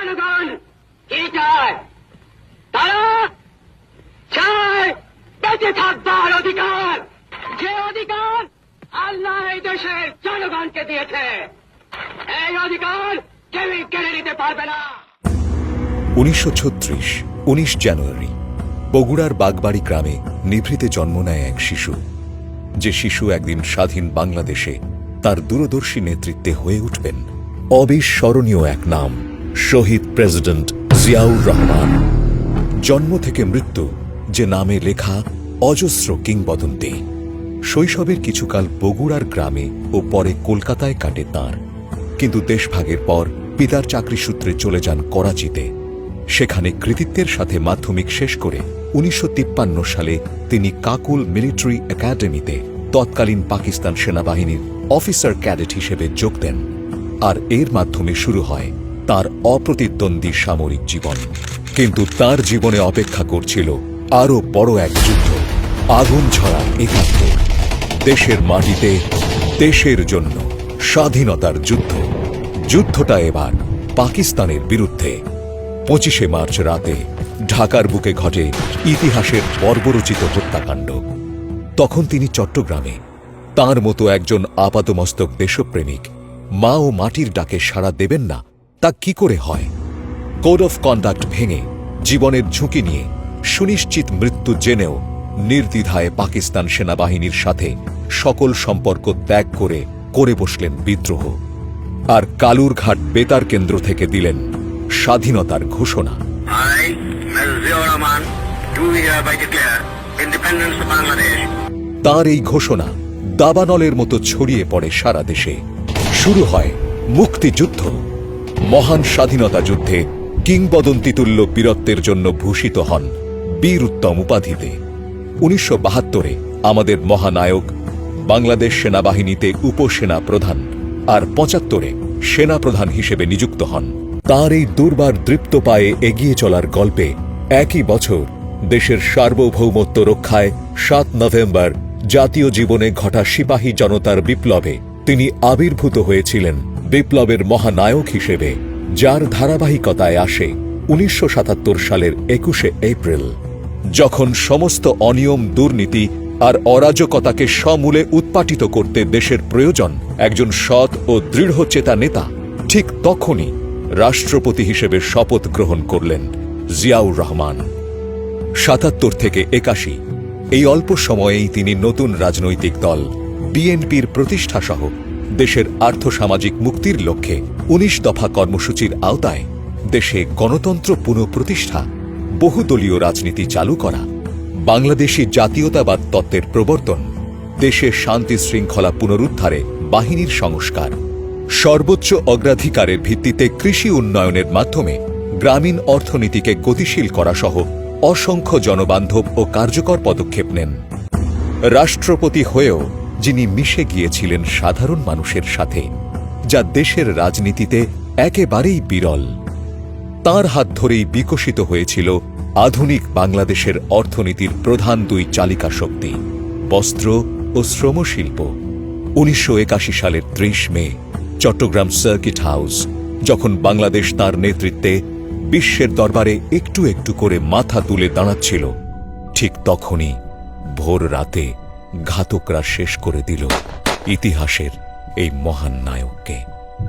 জনগণ, কি চায়? তারা চায় বেঁচে থাকবার অধিকার। যে অধিকার আল্লাহ এই দেশের জনগণকে দিয়েছে, এই অধিকার কেউই কেড়ে নিতে পারবে না। উনিশশো ছত্রিশ, উনিশ জানুয়ারি, বগুড়ার বাগবাড়ি গ্রামে নিভৃতে জন্ম নেয় এক শিশু। যে শিশু একদিন স্বাধীন বাংলাদেশে তার দূরদর্শী নেতৃত্বে হয়ে উঠবেন। অবিস্মরণীয় এক নাম। শহীদ প্রেসিডেন্ট জিয়াউর রহমান। জন্ম থেকে মৃত্যু, যে নামে লেখা অজস্র কিংবদন্তি। শৈশবের কিছুকাল বগুড়ার গ্রামে ও পরে কলকাতায় কাটে তাঁর। কিন্তু দেশভাগের পর পিতার চাকরি সূত্রে চলে যান করাচিতে। সেখানে কৃতিত্বের সাথে মাধ্যমিক শেষ করে উনিশশো তিপ্পান্ন সালে তিনি কাকুল মিলিটারি একাডেমিতে তৎকালীন পাকিস্তান সেনাবাহিনীর অফিসার ক্যাডেট হিসেবে যোগ দেন। আর এর মাধ্যমে শুরু হয় তার অপ্রতিদ্বন্দ্বী সামরিক জীবন। কিন্তু তার জীবনে অপেক্ষা করছিল আরও বড় এক যুদ্ধ। আগুন ছড়া একাত্তর দেশের মাটিতে, দেশের জন্য স্বাধীনতার যুদ্ধ। যুদ্ধটা এবার পাকিস্তানের বিরুদ্ধে। পঁচিশে মার্চ রাতে ঢাকার বুকে ঘটে ইতিহাসের বর্বরচিত হত্যাকাণ্ড। তখন তিনি চট্টগ্রামে তার মতো একজন আপাতমস্তক দেশপ্রেমিক মা ও মাটির ডাকে সাড়া দেবেন না তা কি করে হয়? কোড অফ কন্ডাক্ট ভেঙে জীবনের ঝুঁকি নিয়ে সুনিশ্চিত মৃত্যু জেনেও নির্দ্বিধায় পাকিস্তান সেনাবাহিনীর সাথে সকল সম্পর্ক ত্যাগ করে করে বসলেন বিদ্রোহ। আর কালুরঘাট বেতার কেন্দ্র থেকে দিলেন স্বাধীনতার ঘোষণা। তার এই ঘোষণা দাবানলের মতো ছড়িয়ে পড়ে সারা দেশে। শুরু হয় মুক্তিযুদ্ধ। মহান স্বাধীনতা যুদ্ধে কিংবদন্তিতুল্য বীরত্বের জন্য ভূষিত হন বীর উত্তম উপাধিতে। উনিশশো বাহাত্তরে আমাদের মহানায়ক বাংলাদেশ সেনাবাহিনীতে উপসেনা প্রধান আর পঁচাত্তরে সেনা প্রধান হিসেবে নিযুক্ত হন। তার এই দুর্বার দৃপ্ত পায়ে এগিয়ে চলার গল্পে একই বছর দেশের সার্বভৌমত্ব রক্ষায় সাত নভেম্বর জাতীয় জীবনে ঘটা সিপাহী জনতার বিপ্লবে তিনি আবির্ভূত হয়েছিলেন। বিপ্লবের মহানায়ক হিসেবে, যার ধারাবাহিকতায় আসে উনিশশো সাতাত্তর সালের একুশে এপ্রিল। যখন সমস্ত অনিয়ম, দুর্নীতি আর অরাজকতাকে সমূলে উৎপাটিত করতে দেশের প্রয়োজন একজন সৎ ও দৃঢ়চেতা নেতা, ঠিক তখনই রাষ্ট্রপতি হিসেবে শপথ গ্রহণ করলেন জিয়াউর রহমান। সাতাত্তর থেকে একাশি, এই অল্প সময়েই তিনি নতুন রাজনৈতিক দল, বিএনপির প্রতিষ্ঠাসহ দেশের আর্থসামাজিক মুক্তির লক্ষ্যে উনিশ দফা কর্মসূচির আওতায় দেশে গণতন্ত্র পুনঃপ্রতিষ্ঠা, বহুদলীয় রাজনীতি চালু করা, বাংলাদেশি জাতীয়তাবাদ তত্ত্বের প্রবর্তন, দেশে শান্তি শৃঙ্খলা পুনরুদ্ধারে বাহিনীর সংস্কার, সর্বোচ্চ অগ্রাধিকারের ভিত্তিতে কৃষি উন্নয়নের মাধ্যমে গ্রামীণ অর্থনীতিকে গতিশীল করা সহ অসংখ্য জনবান্ধব ও কার্যকর পদক্ষেপ নেন। রাষ্ট্রপতি হয়েও যিনি মিশে গিয়েছিলেন সাধারণ মানুষের সাথে, যা দেশের রাজনীতিতে একেবারেই বিরল। তার হাত ধরেই বিকশিত হয়েছিল আধুনিক বাংলাদেশের অর্থনীতির প্রধান দুই চালিকা শক্তি, বস্ত্র ও শ্রমশিল্প। উনিশশো একাশি সালের ত্রিশ মে, চট্টগ্রাম সার্কিট হাউস, যখন বাংলাদেশ তার নেতৃত্বে বিশ্বের দরবারে একটু একটু করে মাথা তুলে দাঁড়াচ্ছিল, ঠিক তখনই ভোর রাতে ঘাতকরা শেষ করে দিল ইতিহাসের এই মহান নায়ককে।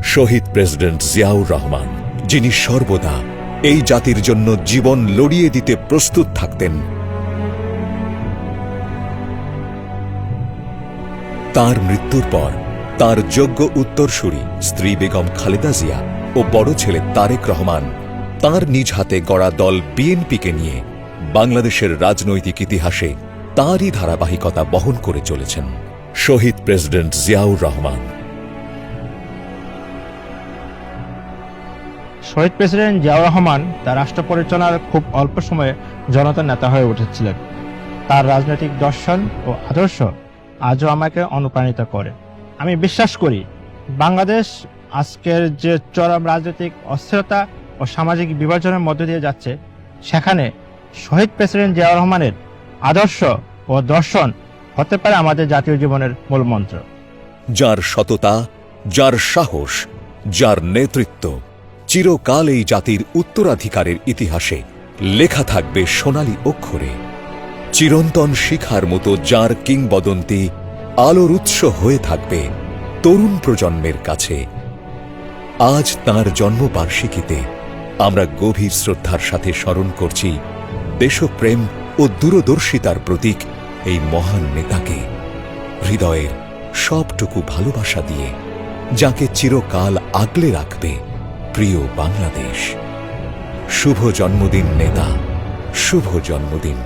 শহীদ প্রেসিডেন্ট জিয়াউর রহমান, যিনি সর্বদা এই জাতির জন্য জীবন লড়িয়ে দিতে প্রস্তুত থাকতেন, তার মৃত্যুর পর তার যোগ্য উত্তরসূরি স্ত্রী বেগম খালেদা জিয়া ও বড় ছেলে তারেক রহমান তার নিজ হাতে গড়া দল বিএনপিকে নিয়ে বাংলাদেশের রাজনৈতিক ইতিহাসে তাঁরই ধারাবাহিকতা বহন করে চলেছেন শহীদ প্রেসিডেন্ট জিয়াউর রহমান। শহীদ প্রেসিডেন্ট জিয়াউর রহমান তার রাষ্ট্র পরিচালনার খুব অল্প সময়ে জনতার নেতা হয়ে উঠেছিলেন। তার রাজনৈতিক দর্শন ও আদর্শ আজও আমাকে অনুপ্রাণিত করে। আমি বিশ্বাস করি, বাংলাদেশ আজকের যে চরম রাজনৈতিক অস্থিরতা ও সামাজিক বিভাজনের মধ্য দিয়ে যাচ্ছে, সেখানে শহীদ প্রেসিডেন্ট জিয়াউর রহমানের আদর্শ ও দর্শন হতে পারে আমাদের জাতীয় জীবনের মূল মন্ত্র। যার সততা, যার সাহস, যার নেতৃত্ব, চিরকাল এই জাতির উত্তরাধিকারের ইতিহাসে লেখা থাকবে সোনালী অক্ষরে। চিরন্তন শিখার মতো যার কিংবদন্তি আলোর উৎস হয়ে থাকবে তরুণ প্রজন্মের কাছে। আজ তার জন্মবার্ষিকীতে আমরা গভীর শ্রদ্ধার সাথে স্মরণ করছি দেশপ্রেম ও দূরদর্শিতার প্রতীক, এই মহান নেতাকে। হৃদয়ের সবটুকু ভালোবাসা দিয়ে, যাকে চিরকাল আগলে রাখবে প্রিয় বাংলাদেশ। শুভ জন্মদিন, নেতা। শুভ জন্মদিন,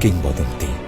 কিংবদন্তি।